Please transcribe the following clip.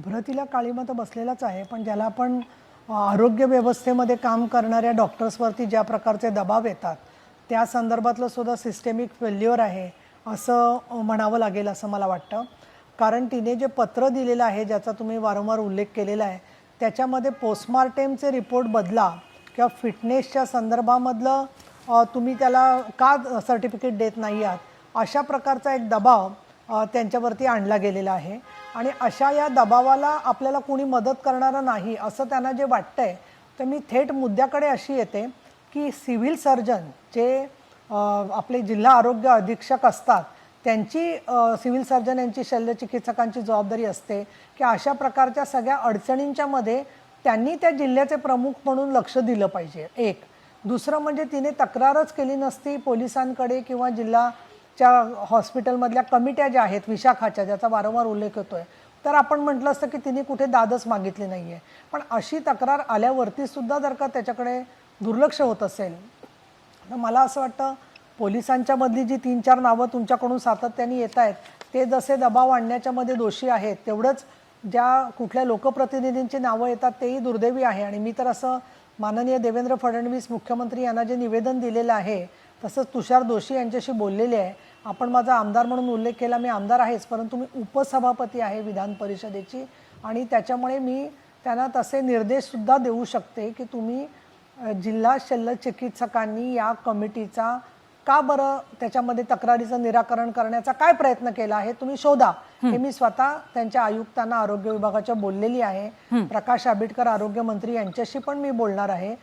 बिभ्रतीला काळीमा तर बसलेलाच आहे पण ज्याला आपण आरोग्य व्यवस्थेमध्ये काम करणाऱ्या डॉक्टर्सवरती ज्या प्रकारचे दबाव येतात त्या संदर्भातलं सुद्धा सिस्टेमिक फेल्युअर आहे असं म्हणावं लागेल असं मला वाटतं. कारण तिने जे पत्र दिलेलं आहे ज्याचा तुम्ही वारंवार उल्लेख केलेला आहे त्याच्यामध्ये पोस्टमार्टेमचे रिपोर्ट बदला किंवा फिटनेसच्या संदर्भामधलं तुम्ही त्याला का सर्टिफिकेट देत नाही आहात अशा प्रकारचा एक दबाव त्यांच्यावरती आणला गेलेला आहे. आणि अशा या दबावाला आपल्याला कुणी मदत करणारं नाही असं त्यांना जे वाटतंय तर मी थेट मुद्द्याकडे अशी येते की सिव्हिल सर्जन जे आपले जिल्हा आरोग्य अधीक्षक असतात त्यांची सिव्हिल सर्जन यांची शल्यचिकित्सकांची जबाबदारी असते की अशा प्रकारच्या सगळ्या अडचणींच्या मध्ये त्यांनी त्या जिल्ह्याचे प्रमुख म्हणून लक्ष दिलं पाहिजे. एक. दुसरं म्हणजे तिने तक्रारच केली नसती पोलिसांकडे किंवा जिल्हा च्या हॉस्पिटलमधल्या कमिट्या ज्या आहेत विशाखाच्या ज्याचा वारंवार उल्लेख होतो आहे तर आपण म्हटलं असतं की तिने कुठे दादच मागितली नाही आहे पण अशी तक्रार आल्यावरती सुद्धा जर का त्याच्याकडे दुर्लक्ष होत असेल तर मला असं वाटतं पोलिसांच्या मधली जी तीन चार नावं तुमच्याकडून सातत्याने येत आहेत ते जसे दबाव आणण्याच्यामध्ये दोषी आहेत तेवढंच ज्या कुठल्या लोकप्रतिनिधींची नावं येतात तेही दुर्दैवी आहे. आणि मी तर असं माननीय देवेंद्र फडणवीस मुख्यमंत्री यांना जे निवेदन दिलेलं आहे तसंच तुषार दोशी यांच्याशी बोललेले आहे. आपण माझा आमदार म्हणून उल्लेख केला मी आमदार आहेच परंतु मी उपसभापती आहे विधान परिषदेची आणि त्याच्यामुळे मी त्यांना तसे निर्देशसुद्धा देऊ शकते की तुम्ही जिल्हा शल्य चिकित्सकांनी या कमिटीचा का बरं त्याच्यामध्ये तक्रारीचं निराकरण करण्याचा काय प्रयत्न केला आहे तुम्ही शोधा. हे मी स्वतः त्यांच्या आयुक्तांना आरोग्य विभागाच्या बोललेली आहे. प्रकाश आंबेडकर आरोग्य मंत्री यांच्याशी पण मी बोलणार आहे.